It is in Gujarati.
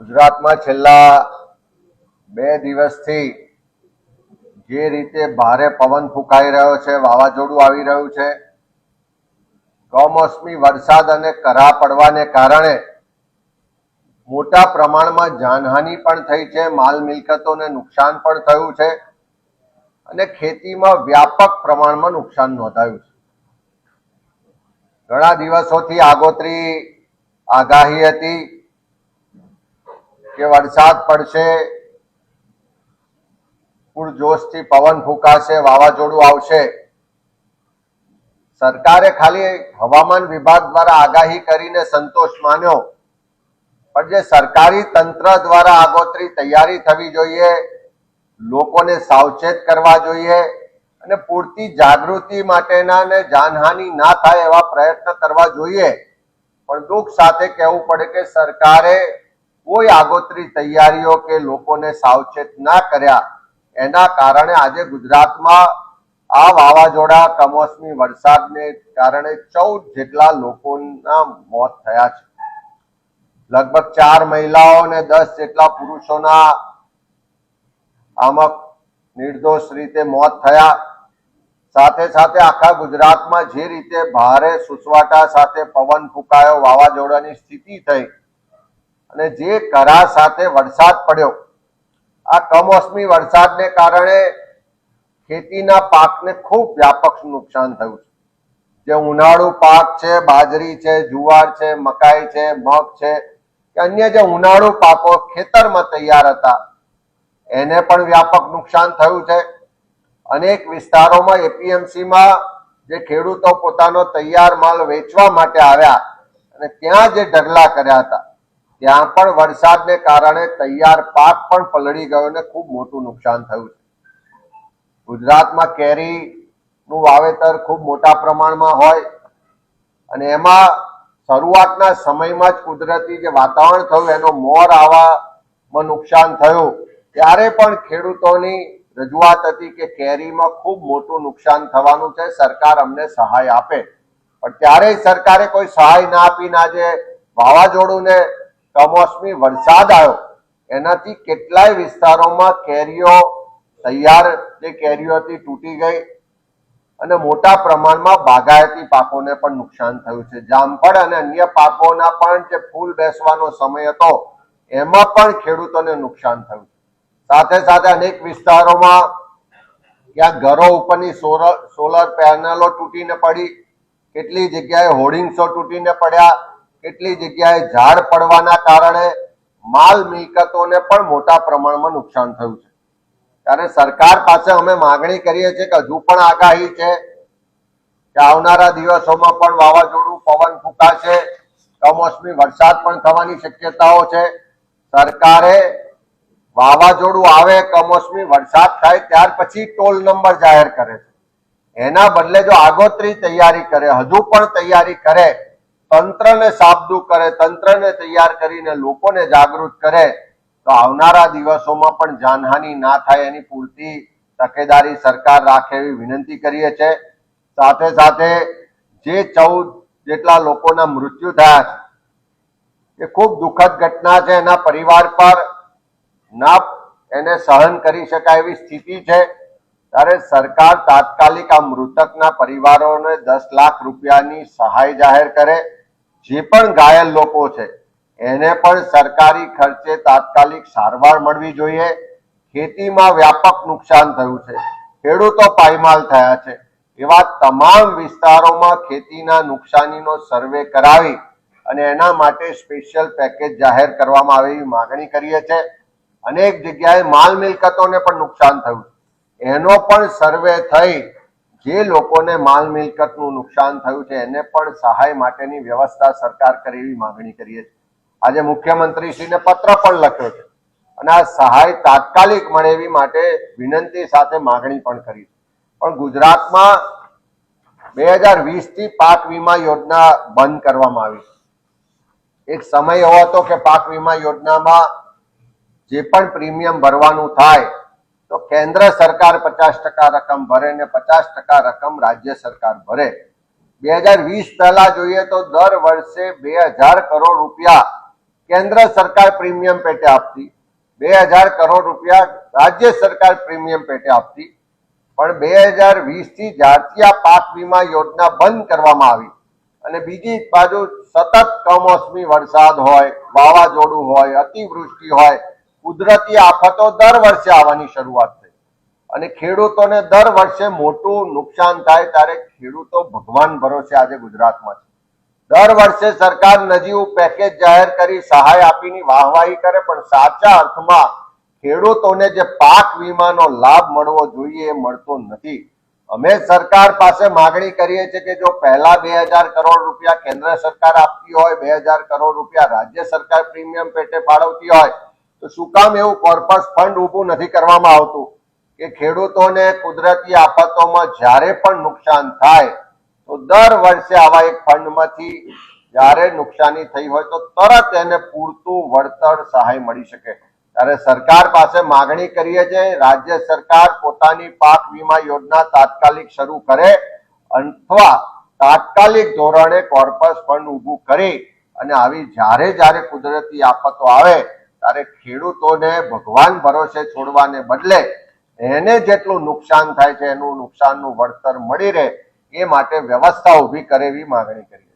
ગુજરાતમાં છેલ્લા બે દિવસથી જે રીતે ભારે પવન ફૂંકાઈ રહ્યો છે, વાવાઝોડું આવી રહ્યું છે, કમોસમી વરસાદ અને કરા પડવાને કારણે મોટા પ્રમાણમાં જાનહાનિ પણ થઈ છે, માલ મિલકતોને નુકસાન પણ થયું છે અને ખેતીમાં વ્યાપક પ્રમાણમાં નુકસાન નોંધાયું છે. ઘણા દિવસોથી આગોતરી આગાહી હતી. કે વરસાદ પડશે પૂરજોશથી પવન ફૂંકાશે, વાવાઝોડું આવશે. સરકારે ખાલી હવામાન વિભાગ દ્વારા આગાહી કરીને સંતોષ માન્યો. પણ જે સરકારી તંત્ર દ્વારા આગોતરી તૈયારી થવી જોઈએ, લોકોને સાવચેત કરવા જોઈએ અને પૂરતી જાગૃતિ માટેના ને જાનહાનિ ના થાય એવા પ્રયત્ન કરવા જોઈએ. પણ દુઃખ સાથે કહેવું પડે કે સરકારે કોઈ આગોતરી તૈયારીઓ કે લોકોને સાવચેત ના કર્યા એના કારણે આજે ગુજરાતમાં આ વાવાઝોડા કમોસમી વરસાદને કારણે ચૌદ જેટલા લોકોના મોત થયા છે. લગભગ ચાર મહિલાઓ અને દસ જેટલા પુરુષોના આમાં નિર્દોષ રીતે મોત થયા. સાથે સાથે આખા ગુજરાતમાં જે રીતે ભારે સુસવાટા સાથે પવન ફૂંકાયો, વાવાઝોડાની સ્થિતિ થઈ અને જે કરા સાથે વરસાદ પડ્યો, આ કમોસમી વરસાદને કારણે ખેતીના પાકને ખૂબ વ્યાપક નુકસાન થયું છે. જે ઉનાળુ પાક છે, બાજરી છે, જુવાર છે, મકાઈ છે, મગ છે, કે અન્ય જે ઉનાળુ પાકો ખેતરમાં તૈયાર હતા, એને પણ વ્યાપક નુકસાન થયું છે. અનેક વિસ્તારોમાં એપીએમસીમાં જે ખેડૂતો પોતાનો તૈયાર માલ વેચવા માટે આવ્યા અને ત્યાં જે ઢગલા કર્યા હતા ત્યાં પણ વરસાદને કારણે તૈયાર પાક પણ પલળી ગયો અને ખૂબ મોટું નુકસાન થયું છે. ગુજરાતમાં કેરીનું વાવેતર ખૂબ મોટા પ્રમાણમાં હોય અને એમાં શરૂઆતના સમયમાં જ કુદરતી જે વાતાવરણ થયું એનો મોર આવવામાં નુકસાન થયું. ત્યારે પણ ખેડૂતોની રજૂઆત હતી કે કેરીમાં ખૂબ મોટું નુકસાન થવાનું છે, સરકાર અમને સહાય આપે. પણ ત્યારે સરકારે કોઈ સહાય ના આપીને આજે વાવાઝોડું ને કમોસમી વરસાદ આવ્યો. એનાથી કેટલાય વિસ્તારોમાં કેરીઓ તૈયાર, જે કેરીઓ હતી, તૂટી ગઈ અને મોટા પ્રમાણમાં બાગાયતી પાકોને પણ નુકસાન થયું છે. જામફળ અને અન્ય પાકોના પણ જે ફૂલ બેસવાનો સમય હતો, એમાં પણ ખેડૂતોને નુકસાન થયું સાથે સાથે અનેક વિસ્તારોમાં ક્યાંક ઘરો ઉપરની સોલર સોલર પેનલો તૂટીને પડી, કેટલી જગ્યાએ હોર્ડિંગ્સો તૂટીને પડ્યા કેટલી જગ્યાએ ઝાડ પડવાના કારણે માલ મિલકતોને પણ મોટા પ્રમાણમાં નુકસાન થયું છે. ત્યારે સરકાર પાસે અમે માગણી કરીએ છીએ કે હજુ પણ આગાહી છે કે આવનારા દિવસોમાં પણ વાવાઝોડું પવન ફૂંકાશે, કમોસમી વરસાદ પણ થવાની શક્યતાઓ છે. સરકારે વાવાઝોડું આવે, કમોસમી વરસાદ થાય ત્યાર પછી ટોલ નંબર જાહેર કરે છે. એના બદલે જો આગોતરી તૈયારી કરે, હજુ પણ તૈયારી કરે તંત્રને સાબદું કરે, તંત્રને તૈયાર કરીને લોકોને જાગૃત કરે, તો આવનારા દિવસોમાં પણ જાનહાનિ ના થાય એની પૂરતી તકેદારી સરકાર રાખે એવી વિનંતી કરીએ છે. સાથે સાથે જે ચૌદ જેટલા લોકોના મૃત્યુ થયા છે, એ ખૂબ દુઃખદ ઘટના છે. એના પરિવાર પર ના એને સહન કરી શકાય એવી સ્થિતિ છે. ત્યારે સરકાર તાત્કાલિક આ મૃતકના પરિવારોને દસ લાખ રૂપિયાની સહાય જાહેર કરે. જે પણ ઘાયલ લોકો છે, એને પણ સરકારી ખર્ચે તાત્કાલિક સારવાર મળવી જોઈએ. ખેતીમાં વ્યાપક નુકસાન થયું છે. ખેડૂતો પાયમાલ થયા છે. એવા તમામ વિસ્તારોમાં ખેતીના નુકસાનીનો સર્વે કરાવી અને એના માટે સ્પેશિયલ પેકેજ જાહેર કરવામાં આવે એવી માગણી કરીએ છીએ અનેક જગ્યાએ માલ મિલકતોને પણ નુકસાન થયું એનો પણ સર્વે થઈ જે લોકોને માલ મિલકતનું નુકસાન થયું છે, એને પણ સહાય માટેની વ્યવસ્થા સરકાર કરે એવી માગણી કરીએ છીએ. આજે મુખ્યમંત્રીશ્રીને પત્ર પણ લખ્યો છે અને આ સહાય તાત્કાલિક મળે એવી માટે વિનંતી સાથે માગણી પણ કરી પણ ગુજરાતમાં બે હજાર વીસથી પાક વીમા યોજના બંધ કરવામાં આવી એક સમય એવો હતો કે પાક વીમા યોજનામાં જે પણ પ્રીમિયમ ભરવાનું થાય તો કેન્દ્ર સરકાર પચાસ ટકા રકમ ભરે ને પચાસ ટકા રકમ રાજ્ય સરકાર ભરે. બે હજાર વીસ પહેલા જોઈએ તો દર વર્ષે બે હજાર કરોડ રૂપિયા કેન્દ્ર સરકાર પ્રીમિયમ પેટે આપતી. બે હજાર કરોડ રૂપિયા રાજ્ય સરકાર પ્રીમિયમ પેટે આપતી. પણ બે હજાર વીસથી જ્યારથી પાક વીમા યોજના બંધ કરવામાં આવી અને બીજી બાજુ સતત કમોસમી વરસાદ હોય, વાવાઝોડું હોય, અતિવૃષ્ટિ હોય કુદરતી આફતો દર વર્ષે આવવાની શરૂઆત થઈ. અને ખેડૂતોને દર વર્ષે મોટું નુકસાન થાય ત્યારે ખેડૂતો ભગવાન ભરોસે આજે ગુજરાતમાં છે. દર વર્ષે સરકાર નજીવું પેકેજ જાહેર કરી સહાય આપીની વાહવાહી કરે, પણ સાચા અર્થમાં ખેડૂતોને જે પાક વીમાનો લાભ મળવો જોઈએ એ મળતો નથી. અમે સરકાર પાસે માગણી કરીએ છીએ કે જો પહેલા બે હજાર કરોડ રૂપિયા કેન્દ્ર સરકાર આપતી હોય, બે હજાર કરોડ રૂપિયા રાજ્ય સરકાર પ્રીમિયમ પેટે ફાળવતી હોય તો શું કામ એવું કોર્પસ ફંડ ઊભું નથી કરવામાં આવતું? કે ખેડૂતોને કુદરતી આફતોમાં જ્યારે પણ નુકસાન થાય, તો દર વર્ષે આવા એક ફંડમાંથી જ્યારે નુકસાની થઈ હોય તો તરત એને પૂરતું વળતર સહાય મળી શકે. ત્યારે સરકાર પાસે માગણી કરીએ છીએ, રાજ્ય સરકાર પોતાની પાક વીમા યોજના તાત્કાલિક શરૂ કરે અથવા તાત્કાલિક ધોરણે કોર્પસ ફંડ ઊભું કરી અને આવી જ્યારે જ્યારે કુદરતી આફતો આવે ત્યારે ખેડૂતોને ભગવાન ભરોસે છોડવાને બદલે એને જેટલું નુકસાન થાય છે, એનું નુકસાનનું વળતર મળી રહે, એ માટે વ્યવસ્થા ઊભી કરે એવી માગણી કરી.